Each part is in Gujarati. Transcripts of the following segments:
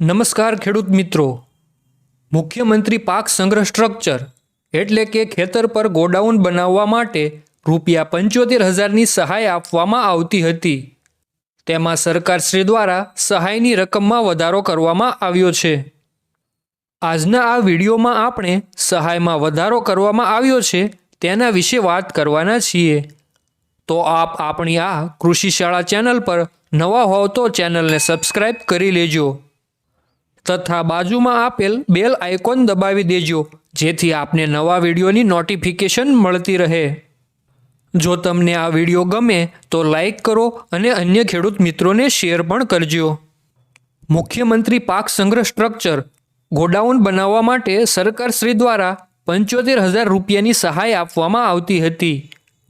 નમસ્કાર ખેડૂત મિત્રો. મુખ્યમંત્રી પાક સંગ્રહ સ્ટ્રક્ચર એટલે કે ખેતર પર ગોડાઉન બનાવવા માટે રૂપિયા પંચોતેર હજારની સહાય આપવામાં આવતી હતી. તેમાં સરકારશ્રી દ્વારા સહાયની રકમમાં વધારો કરવામાં આવ્યો છે. આજના આ વિડીયોમાં આપણે સહાયમાં વધારો કરવામાં આવ્યો છે તેના વિશે વાત કરવાના છીએ. તો આપ આપણી આ કૃષિ શાળા ચેનલ પર નવા હોવ તો ચેનલને સબસ્ક્રાઇબ કરી લેજો. તથા બાજુમાં આપેલ બેલ આઇકોન દબાવી દેજો, જેથી આપને નવા વિડીયોની નોટિફિકેશન મળતી રહે. જો તમને આ વીડિયો ગમે, તો લાઈક કરો અને અન્ય ખેડૂત મિત્રોને શેર પણ કરજો. મુખ્યમંત્રી પાક સંગ્રહ સ્ટ્રક્ચર ગોડાઉન બનાવવા માટે સરકાર શ્રી દ્વારા પંચોતેર હજાર રૂપિયાની સહાય આપવામાં આવતી હતી,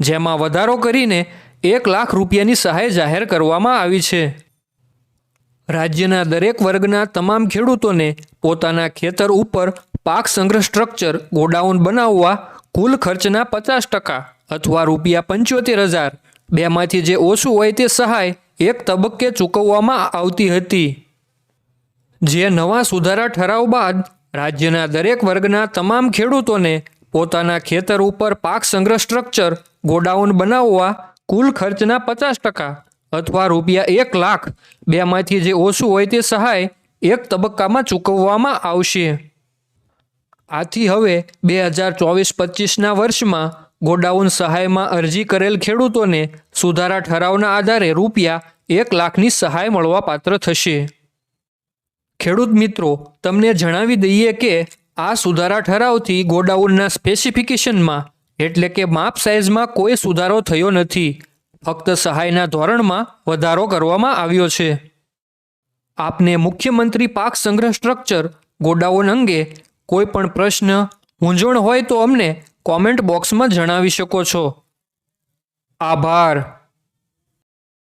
જેમાં વધારો કરીને એક લાખ રૂપિયાની સહાય જાહેર કરવામાં આવી છે. રાજ્યના દરેક વર્ગના તમામ ખેડૂતોને પોતાના ખેતર ઉપર પાક સંગ્રહ સ્ટ્રક્ચર ગોડાઉન બનાવવા કુલ ખર્ચના પચાસ ટકા અથવા રૂપિયા પંચોતેર હજાર. બેમાંથી જે ઓછું હોય તે સહાય એક તબક્કે ચૂકવવામાં આવતી હતી. જે નવા સુધારા ઠરાવ બાદ રાજ્યના દરેક વર્ગના તમામ ખેડૂતોને પોતાના ખેતર ઉપર પાક સંગ્રહ સ્ટ્રક્ચર ગોડાઉન બનાવવા કુલ ખર્ચના પચાસ ટકા અથવા રૂપિયા એક લાખ બેમાંથી જે ઓછું હોય તે સહાય એક તબક્કામાં ચૂકવવામાં આવશે. આથી હવે બે હજાર ચોવીસ પચીસના વર્ષમાં ગોડાઉન સહાયમાં અરજી કરેલ ખેડૂતોને સુધારા ઠરાવના આધારે રૂપિયા એક લાખની સહાય મળવાપાત્ર થશે. ખેડૂત મિત્રો, તમને જણાવી દઈએ કે આ સુધારા ઠરાવથી ગોડાઉનના સ્પેસિફિકેશનમાં એટલે કે માપ સાઇઝમાં કોઈ સુધારો થયો નથી. ફક્ત સહાયના ધોરણમાં વધારો કરવામાં આવ્યો છે. આપને મુખ્યમંત્રી પાક સંગ્રહ સ્ટ્રક્ચર ગોડાઉન અંગે કોઈ પણ પ્રશ્ન, મૂંઝવણ હોય તો અમને કોમેન્ટ બોક્સમાં જણાવી શકો છો. આભાર.